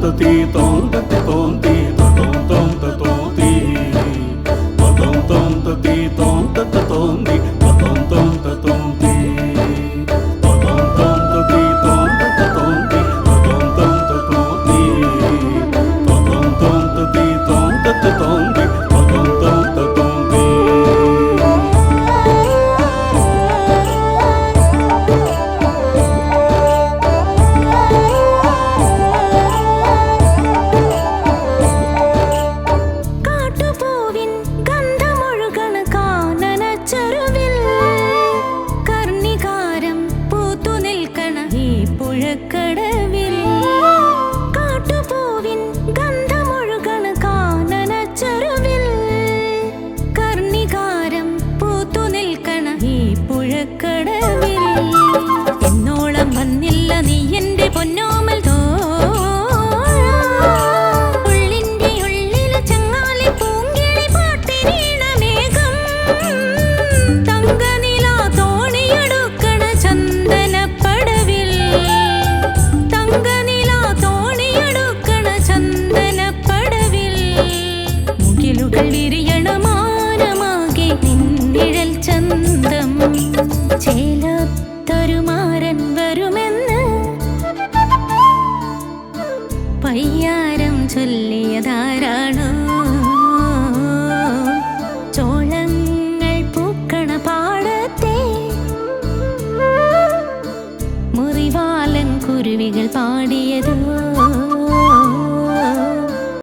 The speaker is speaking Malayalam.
tonti, tonti, tonti. Oh, no. വയ്യാരം ചൊല്ലിയതാരാണോ? ചോളങ്ങൾ പൂക്കണ പാടത്തെ മുറിവാലൻ കുരുവികൾ പാടിയതോ